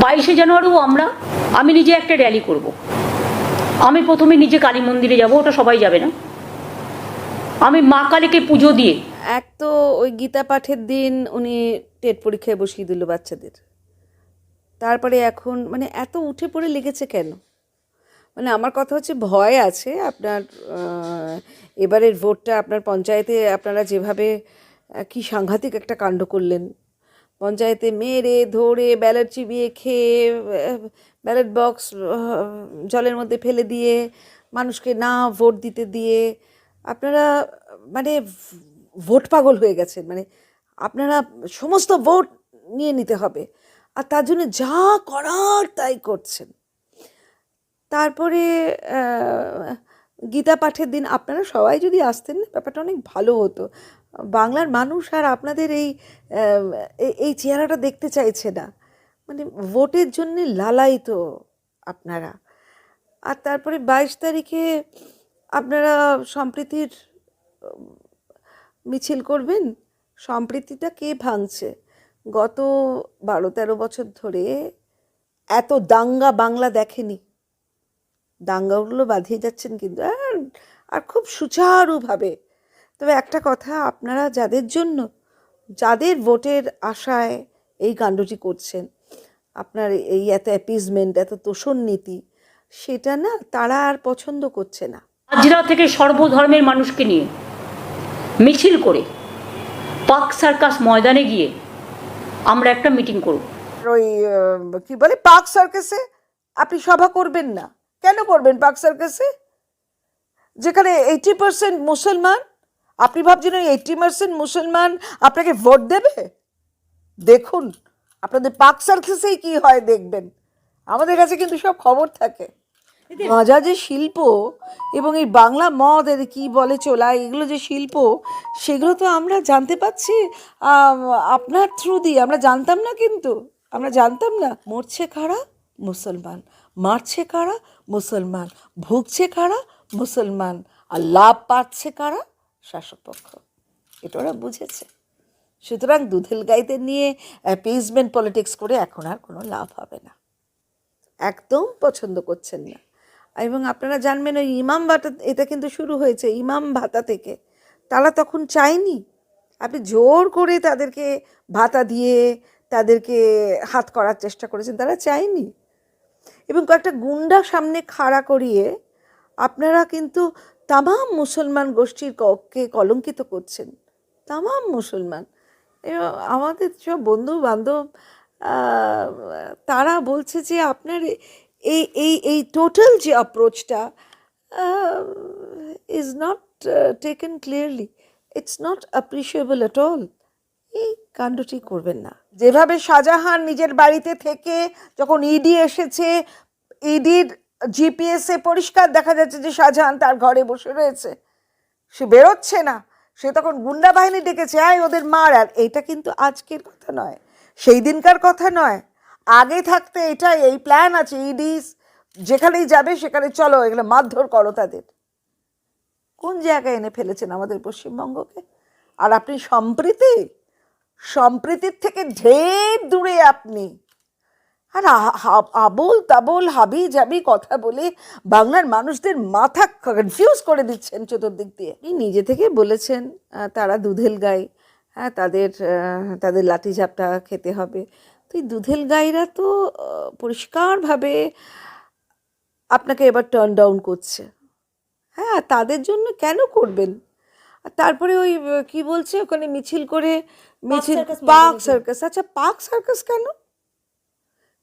বাইশে জানুয়ারিও আমরা, আমি নিজে একটা র্যালি করব। আমি প্রথমে নিজে কালী মন্দিরে যাব, ওটা সবাই যাবে না। আমি মা কালীকে পুজো দিয়ে এক তো ওই গীতা পাঠের দিন উনি টেট পরীক্ষায় বসিয়ে দিল বাচ্চাদের। তারপরে এখন মানে এত উঠে পড়ে লেগেছে কেন? মানে আমার কথা হচ্ছে ভয় আছে, আপনার এবারের ভোটটা আপনার পঞ্চায়েতে আপনারা যেভাবে কি সাংঘাতিক একটা কাণ্ড করলেন। পঞ্চায়েতে মেরে, ধরে, ব্যালট চিবিয়ে খেয়ে, ব্যালট বক্স জলের মধ্যে ফেলে দিয়ে, মানুষকে না ভোট দিতে দিয়ে, আপনারা মানে ভোট পাগল হয়ে গেছেন। মানে আপনারা সমস্ত ভোট নিয়ে নিতে হবে। আর তার জন্য যা করার তাই করছেন। তারপরে গীতা পাঠের দিন আপনারা সবাই যদি আসতেন, ব্যাপারটা অনেক ভালো হতো। বাংলার মানুষ আর আপনাদের এই এই- চেহারাটা দেখতে চাইছে না। মানে ভোটের জন্য তো আপনারা। আর তারপরে বাইশ তারিখে আপনারা সম্প্রীতির, মিছিল করবেন। সম্প্রীতিটা কে ভাঙছে? গত বারো তেরো বছর ধরে এত দাঙ্গা বাংলা দেখেনি। দাঙ্গাগুলো বাঁধিয়ে যাচ্ছেন কিন্তু, আর আর খুব সুচারুভাবে তবে একটা কথা আপনারা যাদের জন্য যাদের ভোটের আশায় এই কাণ্ডটি করছেন আপনার এই এত অ্যাপিজমেন্ট এত তোষণ নীতি সেটা না তারা আর পছন্দ করছে না। আজরা থেকে সর্বধর্মের মানুষকে নিয়ে মিছিল করে পাক সার্কাস ময়দানে গিয়ে আমরা একটা মিটিং করব। ওই কি বলে পার্ক সার্কাসে? আপনি সভা করবেন না। কেন করবেন পার্ক সার্কাসে? যেখানে এইটি পার্সেন্ট মুসলমান আপনি ভাবছেন ওই এইটি পার্সেন্ট মুসলমান আপনাকে ভোট দেবে? দেখুন আপনাদের পার্ক সার্কাসেই কি হয় দেখবেন। আমাদের কাছে কিন্তু সব খবর থাকে। মাজা যে শিল্প এবং এই বাংলা মদ এর কী বলে চোলা এগুলো যে শিল্প সেগুলো তো আমরা জানতে পাচ্ছি আপনার থ্রু দিয়ে। আমরা জানতাম না কিন্তু। আমরা জানতাম না মরছে কারা? মুসলমান। মারছে কারা? মুসলমান। ভুগছে কারা? মুসলমান। আর লাভ পাচ্ছে কারা? শাসক পক্ষ এটা ওরা বুঝেছে। সুতরাং দুধেল গাইদের নিয়ে অ্যাপিজমেন্ট পলিটিক্স করে এখন আর কোনো লাভ হবে না। একদম পছন্দ করছেন না। এবং আপনারা জানবেন, ওই ইমাম ভাতা এটা কিন্তু শুরু হয়েছে ইমাম ভাতা থেকে। তারা তখন চায়নি। আপনি জোর করে তাদেরকে ভাতা দিয়ে তাদেরকে হাত করার চেষ্টা করেছেন, তারা চায়নি। এবং কয়েকটা গুন্ডা সামনে খাড়া করিয়ে আপনারা কিন্তু তামাম মুসলমান গোষ্ঠীর কে কলঙ্কিত করছেন। তামাম মুসলমান। আমাদের সব বন্ধু বান্ধব তারা বলছে যে আপনার এই এই এই টোটাল যে অ্যাপ্রোচটা is not taken clearly it's not appreciable at all এই কাণ্ডটি করবেন না। যেভাবে শাহজাহান নিজের বাড়িতে থেকে যখন ইডি এসেছে ইডির জিপিএসে পরিষ্কার দেখা যাচ্ছে যে শাহজাহান তার ঘরে বসে রয়েছে। সে বেরোচ্ছে না। সে তখন গুন্ডা বাহিনী ডেকেছে, আয় ওদের মার। আর এইটা কিন্তু আজকের কথা নয়, সেই দিনকার কথা নয়। আগে থাকতে এটা এই প্ল্যান আছে ইডিস যেখানেই যাবে সেখানে চলো, এগুলো মারধর করো তাদের। কোন জায়গায় এনে ফেলেছেন আমাদের পশ্চিমবঙ্গকে? আর আপনি সম্প্রীতি? সম্প্রীতির থেকে ঢের দূরে আপনি। আর আবোল তাবোল হাবি জাবি কথা বলে বাংলার মানুষদের মাথা কনফিউজ করে দিচ্ছেন চতুর্দিক দিয়ে। নিজে থেকে বলেছেন তারা দুধেল গাই হ্যাঁ তাদের তাদের লাঠি ঝাপটা খেতে হবে। তো এই দুধেল গাইরা তো পরিষ্কারভাবে আপনাকে এবার টার্ন ডাউন করছে। হ্যাঁ তাদের জন্য কেন করবেন? আর তারপরে ওই কি বলছে ওখানে মিছিল করে মিছিল পার্ক সার্কাস আচ্ছা পার্ক সার্কাস কেন?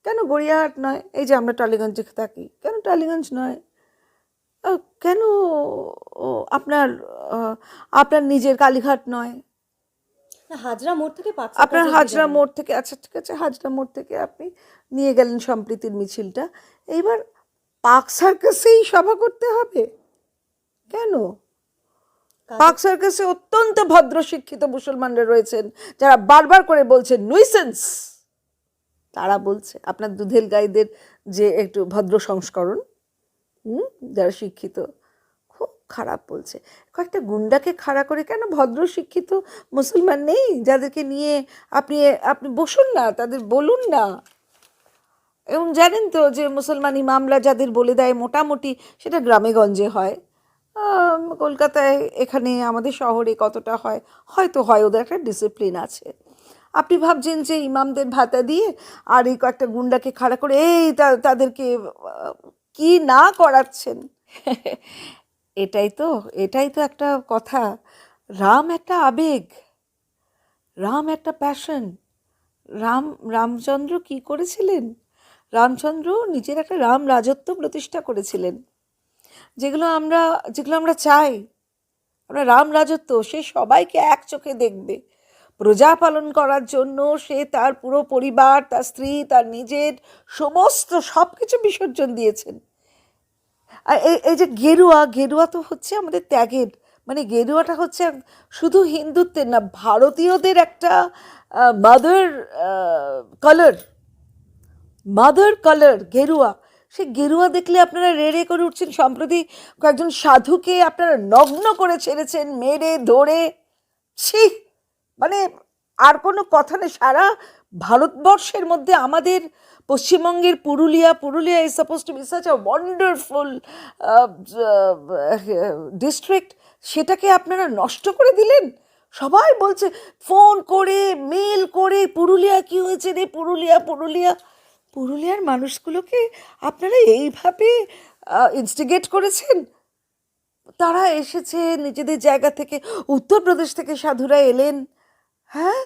কেন গড়িয়াহাট নয়? এই যে আমরা টালিগঞ্জে থাকি কেন টালিগঞ্জ নয়? কেন আপনার আপনার নিজের কালীঘাট নয়? হাজরা মোড় থেকে আপনার হাজরা মোড় থেকে আচ্ছা ঠিক আছে হাজরা মোড় থেকে আপনি নিয়ে গেলেন সম্প্রীতির মিছিলটা। এইবার পার্ক সার্কাসেই সভা করতে হবে? কেন? পার্ক সার্কাসে অত্যন্ত ভদ্র শিক্ষিত মুসলমানরা রয়েছেন যারা বারবার করে বলছেন নুইসেন্স তারা বলছে, আপনার দুধেল গাইদের যে একটু ভদ্র সংস্করণ, হুম, যারা শিক্ষিত, খুব খারাপ বলছে। কয়েকটা গুন্ডাকে খাড়া করে কেন ভদ্র, শিক্ষিত মুসলমান নেই? যাদেরকে নিয়ে আপনি আপনি বসুন না, তাদের বলুন না। এবং জানেন তো যে মুসলমান ইমামরা যাদের বলে দেয় মোটামুটি, সেটা গ্রামে গঞ্জে হয়। কলকাতায় এখানে আমাদের শহরে কতটা হয়, হয়তো হয়, ওদের একটা ডিসিপ্লিন আছে। আপনি ভাবছেন যে ইমামদের ভাতা দিয়ে আর এই কয়েকটা গুন্ডাকে খাড়া করে এই তাদেরকে কি না করাচ্ছেন? এটাই তো এটাই তো একটা কথা। রাম একটা আবেগ। রাম একটা প্যাশন রাম, রামচন্দ্র কি করেছিলেন? রামচন্দ্র নিজের একটা রাম রাজত্ব প্রতিষ্ঠা করেছিলেন। যেগুলো আমরা যেগুলো আমরা চাই। আমরা রাম রাজত্ব, সে সবাইকে এক চোখে দেখবে। প্রজা পালন করার জন্য সে তার পুরো পরিবার, তার স্ত্রী, তার নিজের সমস্ত সব কিছু বিসর্জন দিয়েছেন। আর এই এই যে গেরুয়া গেরুয়া তো হচ্ছে আমাদের ত্যাগের মানে গেরুয়াটা হচ্ছে শুধু হিন্দুত্বের না, ভারতীয়দের একটা মাদার কালার মাদার কালার গেরুয়া। সে গেরুয়া দেখলে আপনারা রেড়ে করে উঠছেন, সম্প্রতি কয়েকজন সাধুকে আপনারা নগ্ন করে ছেড়েছেন, মেরে, ধরে। ছি! মানে আর কোনো কথা নেই। সারা ভারতবর্ষের মধ্যে আমাদের পশ্চিমবঙ্গের Purulia Purulia is supposed to be such a wonderful district সেটাকে আপনারা নষ্ট করে দিলেন? সবাই বলছে ফোন করে মেল করে, পুরুলিয়া কি হয়েছে রে? পুরুলিয়া পুরুলিয়া। পুরুলিয়ার মানুষগুলোকে আপনারা এইভাবে ইনস্টিগেট করেছেন? তারা এসেছে, নিজেদের জায়গা থেকে, উত্তরপ্রদেশ থেকে সাধুরা এলেন। হ্যাঁ?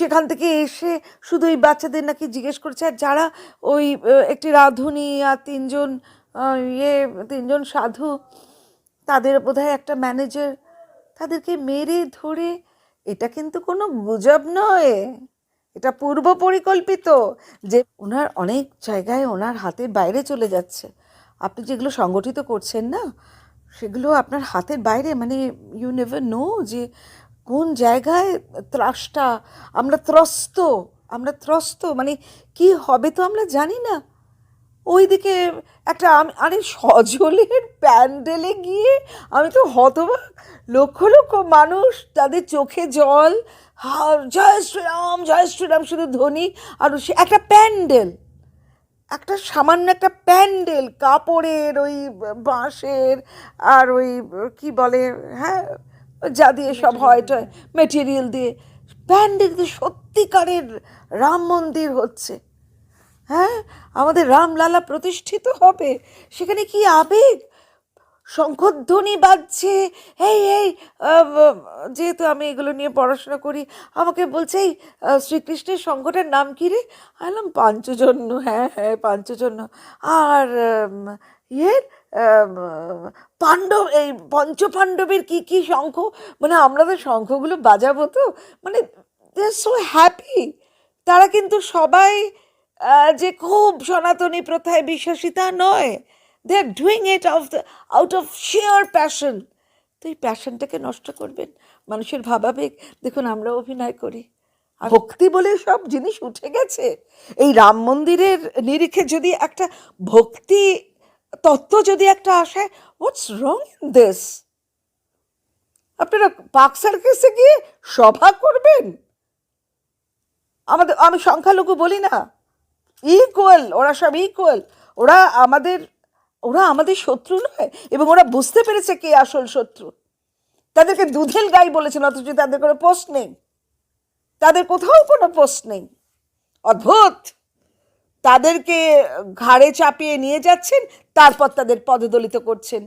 সেখান থেকে এসে শুধু ওই বাচ্চাদের নাকি জিজ্ঞেস করছে, আর যারা ওই একটি রাঁধুনি আর তিনজন ইয়ে তিনজন সাধু, তাদের বোধহয় একটা ম্যানেজার তাদেরকে মেরে ধরে, এটা কিন্তু কোনো গুজব নয়। এটা পূর্ব পরিকল্পিত। যে ওনার অনেক জায়গায় ওনার হাতের বাইরে চলে যাচ্ছে। আপনি যেগুলো সংগঠিত করছেন না, সেগুলো আপনার হাতের বাইরে মানে ইউ নেভার নো যে কোন জায়গায় ত্রাসটা? আমরা ত্রস্ত আমরা ত্রস্ত মানে কি হবে তো আমরা জানি না। ওইদিকে একটা আমি, আরে সজলের প্যান্ডেলে গিয়ে আমি তো হতবাক, লক্ষ লক্ষ মানুষ তাদের চোখে জল জয় শ্রীরাম জয় শ্রীরাম শুধু ধ্বনি আর সে একটা প্যান্ডেল, একটা সামান্য একটা প্যান্ডেল, কাপড়ের ওই বাঁশের আর ওই কি বলে হ্যাঁ যা দিয়ে সব হয় টয় মেটেরিয়াল দিয়ে। প্যান্ডেল দিয়ে সত্যিকারের রাম মন্দির হচ্ছে। হ্যাঁ? আমাদের রামলালা প্রতিষ্ঠিত হবে। সেখানে কি আবেগ? শঙ্খধ্বনি বাজছে। এই এই যেহেতু আমি এগুলো নিয়ে পড়াশোনা করি আমাকে বলছে এই শ্রীকৃষ্ণের সংঘটার নাম কী রে? আলাম পাঞ্চজন্য। হ্যাঁ হ্যাঁ পাঞ্চজন্য। আর ইয়ের পাণ্ডব এই পঞ্চপাণ্ডবের কি কি শঙ্খ? মানে আমরা তো শঙ্খগুলো বাজাবো তো। মানে দে আর সো হ্যাপি তারা কিন্তু সবাই যে খুব সনাতনী প্রথায় বিশ্বাসী তা নয়। They are doing it of the out of sure passion তো এই প্যাশনটাকে নষ্ট করবেন? মানুষের ভাবাবেগ। দেখুন আমরা অভিনয় করি। আর ভক্তি বলে সব জিনিস উঠে গেছে। এই রাম মন্দিরের নিরিখে যদি একটা ভক্তি তত্ত্ব যদি একটা আসে হোয়াটস রং ইন দিস আপনারা পাক সার্কাসে গিয়ে সভা করবেন? আমাদের, আমি সংখ্যালঘু বলি না। ইকুয়াল ওরা সব ইকুয়াল ওরা আমাদের ওরা আমাদের শত্রু নয়, এবং ওরা বুঝতে পেরেছে কে আসল শত্রু। তাদেরকে দুধেল গাই বলেছেন, অথচ তাদের কোনো পোস্ট নেই। তাদের কোথাও কোনো পোস্ট নেই। অদ্ভুত! তাদেরকে ঘাড়ে চাপিয়ে নিয়ে যাচ্ছেন তারপর তাদের পদদলিত করছেন।